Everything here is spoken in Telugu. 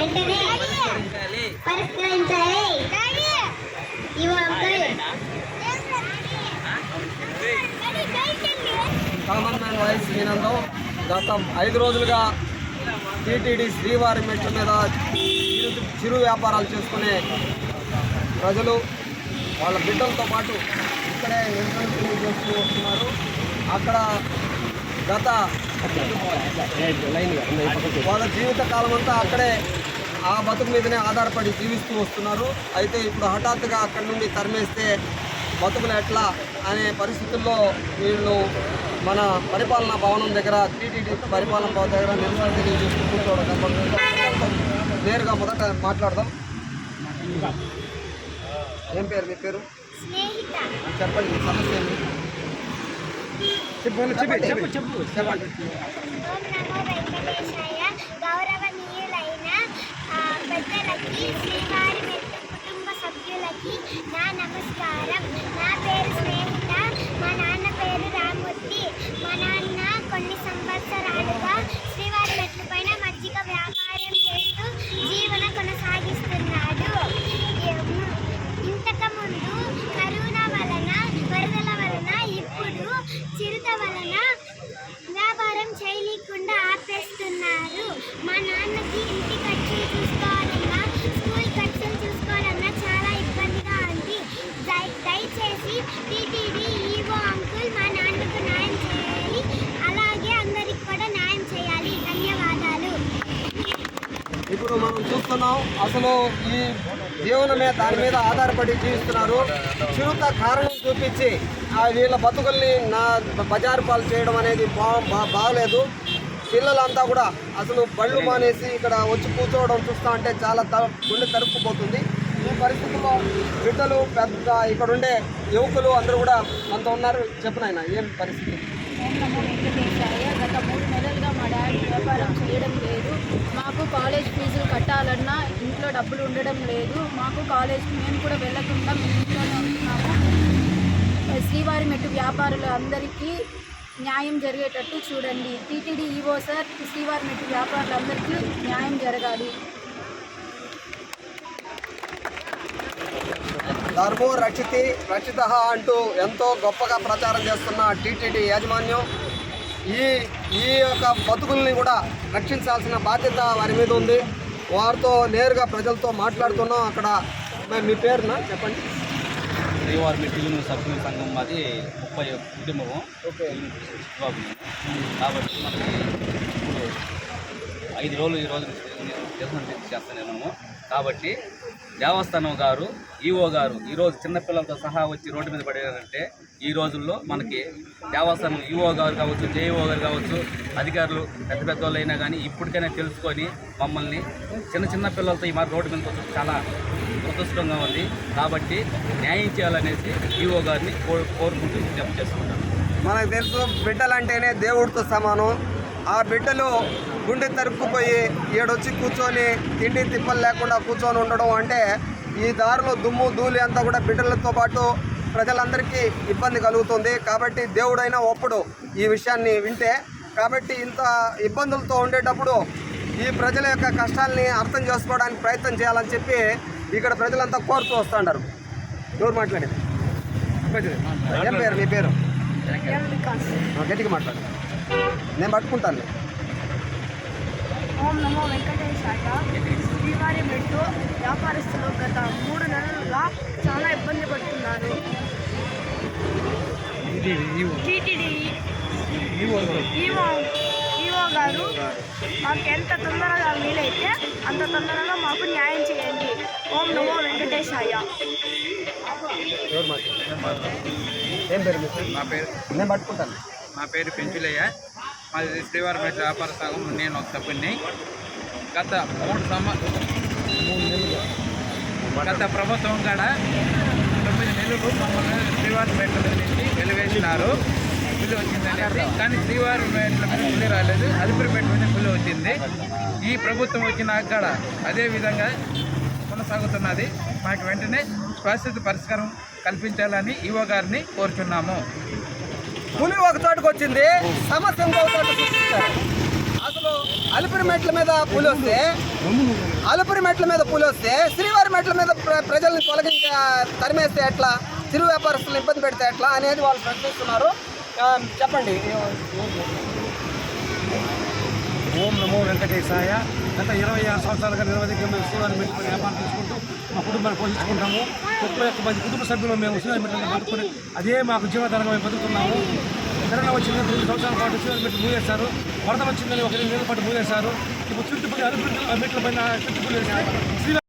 వెంటనే పరిష్కరించాలి. ఇవ్వ అంకుల్ కామన్ మ్యాన్ వాయిస్ గత ఐదు రోజులుగా టీటీడీ శ్రీవారి మెట్ల మీద చిరు చిరు వ్యాపారాలు చేసుకునే ప్రజలు వాళ్ళ బిడ్డలతో పాటు ఇక్కడే నిరసన చేస్తూ వస్తున్నారు. అక్కడ గత వాళ్ళ జీవిత కాలం అంతా అక్కడే ఆ బతుకు మీదనే ఆధారపడి జీవిస్తూ వస్తున్నారు. అయితే ఇప్పుడు హఠాత్తుగా అక్కడి నుండి తరిమేస్తే బతుకులు ఎట్లా అనే పరిస్థితుల్లో వీళ్ళు మన పరిపాలనా భవనం దగ్గర టీటీడీ పరిపాలనా భవనం దగ్గర నిరసన తెలియజేస్తూ కూర్చోవడం కనపడుతుంది. నేరుగా మొదట మాట్లాడదాం. ఏం పేరు? మీ పేరు? స్నేహిత. చెప్పండి మీ సమస్య ఏంటి? చెప్పండి చెప్పండి చెప్పండి ఓం నమో వెంకటేశాయ గౌరవనీయులైన ఆ, పెద్దలకి శ్రీవారి మెట్టు కుటుంబ సభ్యులకి నా నమస్కారం. నా పేరు స్నేహిత మా నాన్న పేరు రామూర్తి. మా నాన్న కొన్ని సంవత్సరాలుగా శ్రీవారి మెట్ల పైన మజ్జిగ వ్యాపారం చేస్తూ జీవన కొనసాగిస్తున్నాడు. ఇంతకుముందు కరోనా వలన వరదల వలన ఇప్పుడు చిరుత వలన వ్యాపారం చేయలేకుండా ఆపేస్తున్నారు. మా నాన్నకి ఇంటి ఖర్చులు చూసుకోవాలన్నా స్కూల్ ఖర్చులు చూసుకోవాలన్నా చాలా ఇబ్బందిగా ఉంది దయ- దయచేసి టీటీడీ ఈవో అంకుల్ మా నాన్నకు న్యాయం చేయాలి అలాగే అందరికి కూడా న్యాయం చేయాలి ధన్యవాదాలు ఇప్పుడు మనం చూస్తున్నాం అసలు ఈ జీవనమే దాని మీద ఆధారపడి జీవిస్తున్నారు. చిరుత కారణం చూపించి ఆ వీళ్ళ బతుకుల్ని నా బజారు పాలు చేయడం అనేది బా బా- బాగలేదు. పిల్లలంతా కూడా అసలు బళ్ళు మానేసి ఇక్కడ వచ్చి కూర్చోవడం చూస్తా అంటే చాలా త గుండె తరుక్కుపోతుంది. ఈ పరిస్థితుల్లో బిడ్డలు పెద్ద ఇక్కడ ఉండే యువకులు అందరూ కూడా మనతో ఉన్నారు. చెప్పినాయన ఏం పరిస్థితి ఓం నమో వెంకటేశాయ గత మూడు నెలలుగా మా డాడీ వ్యాపారం చేయడం లేదు మాకు కాలేజ్ ఫీజులు కట్టాలన్నా ఇంట్లో డబ్బులు ఉండడం లేదు. మాకు కాలేజ్కి మేము కూడా వెళ్ళకుండా మేము ఇంట్లోనే ఉంటున్నాము. శ్రీవారి మెట్టు వ్యాపారులు అందరికీ న్యాయం జరిగేటట్టు చూడండి. టీటీడీ ఈవో సార్ శ్రీవారి మెట్టు వ్యాపారులందరికీ న్యాయం జరగాలి. ధర్మో రక్షితి రక్షిత అంటూ ఎంతో గొప్పగా ప్రచారం చేస్తున్న టీటీడీ యాజమాన్యం ఈ ఈ యొక్క బతుకుల్ని కూడా రక్షించాల్సిన బాధ్యత వారి మీద ఉంది. వారితో నేరుగా ప్రజలతో మాట్లాడుతున్నాం. అక్కడ మీ పేరునా? చెప్పండి. శ్రీవారి మెట్టిలు సభ్యుల సంఘం మాది ముప్పై కుటుంబము. బాబు కాబట్టి మనకి ఇప్పుడు ఐదు రోజులు ఈ రోజు నిరసన చేస్తున్నాము కాబట్టి దేవస్థానం గారు ఈఓ గారు ఈరోజు చిన్నపిల్లలతో సహా వచ్చి రోడ్డు మీద పడారంటే ఈ రోజుల్లో మనకి దేవస్థానం ఈఓ గారు కావచ్చు జేఈఓ గారు కావచ్చు అధికారులు పెద్ద పెద్ద వాళ్ళు అయినా కానీ ఇప్పటికైనా తెలుసుకొని మమ్మల్ని చిన్న చిన్న పిల్లలతో ఈ మరి రోడ్డు మీద చాలా దురదృష్టంగా ఉంది. కాబట్టి న్యాయం చేయాలనేసి ఈఓ గారిని కో- కోరుకుంటూ విజ్ఞప్తి చేసుకుంటాను మనకు తెలుసు బిడ్డలంటేనే దేవుడితో సమానం. ఆ బిడ్డలు గుండె తరుక్కుపోయి ఈడొచ్చి కూర్చొని తిండి తిప్పలు లేకుండా కూర్చొని ఉండడం అంటే ఈ దారిలో దుమ్ము ధూళి అంతా కూడా బిడ్డలతో పాటు ప్రజలందరికీ ఇబ్బంది కలుగుతుంది. కాబట్టి దేవుడైనా ఒప్పుడు ఈ విషయాన్ని వింటే కాబట్టి ఇంత ఇబ్బందులతో ఉండేటప్పుడు ఈ ప్రజల యొక్క కష్టాల్ని అర్థం చేసుకోవడానికి ప్రయత్నం చేయాలని చెప్పి ఇక్కడ ప్రజలంతా కోరుతూ వస్తుంటారు ఎవరు మాట్లాడేది? ఏం పేరు? మీ పేరు? గట్టిగా మాట్లాడు. నేను పట్టుకుంటాను ఓం నమో వెంకటేశాయ. శ్రీవారి మెట్టు వ్యాపారస్తులు గత మూడు నెలలుగా చాలా ఇబ్బంది పడుతున్నారు. టీటీడీ. ఈవో ఈవో గారు మాకు ఎంత తొందరగా వీలైతే అంత తొందరగా మాకు న్యాయం చేయండి. ఓం నమో వెంకటేశాయ. ఏం పేరు? నా పేరు. నేను పట్టుకుంటాను. నా పేరు పెంచులయ్య. మాది శ్రీవారిపేట వ్యాపార సంఘం నేను ఒక సభ్యుడిని. గత మూడు సంవ గత ప్రభుత్వం కాడ తొమ్మిది నెలలు మమ్మల్ని శ్రీవారిపేట మీద నుంచి వెలువేసినారు. పులి వచ్చిందనేసి కానీ శ్రీవారి మెట్ల మీద పులి రాలేదు. అలిపిరిపేట మీద పులి వచ్చింది. ఈ ప్రభుత్వం వచ్చిన కాడ అదే విధంగా కొనసాగుతున్నది. మాకు వెంటనే శాశ్వత పరిష్కారం కల్పించాలని ఈవో గారిని కోరుచున్నాము. పులి ఒక చోటుకు వచ్చింది. సమస్య ఇంకో చోట సృష్టించారు అసలు అలిపిరి మెట్ల మీద పులి వస్తే అలిపిరి మెట్ల మీద పులి వస్తే శ్రీవారి మెట్ల మీద ప్ర- ప్రజల్ని తొలగించ తరిమేస్తే ఎట్లా? చిరు వ్యాపారస్తులు ఇబ్బంది పెడితే ఎట్లా? అనేది వాళ్ళు ప్రశ్నిస్తున్నారు. చెప్పండి. ఓం నమో వెంకటేశాయ. గత ఇరవై ఆరు సంవత్సరాలుగా నిర్వహించిన శ్రీవారి మెట్ల వ్యాపారం చేసుకుంటూ మా కుటుంబాన్ని పోషించుకుంటాము. ముప్పై ఒక్క మంది కుటుంబ సభ్యులు మేము శ్రీవారి మెట్ల బతుకుని అదే మాకు జీవనాధారంగా మేము బతుకుతున్నాము. కరోనా వచ్చిందని తొమ్మిది సంవత్సరాల పాటు శ్రీవారి మెట్లు మూసేశారు. వరద వచ్చిందని ఒక రెండు నెలల పాటు మూసేశారు. ఇప్పుడు చుట్టుపక్కల అభివృద్ధి మెట్ల పైన చుట్టుపక్కల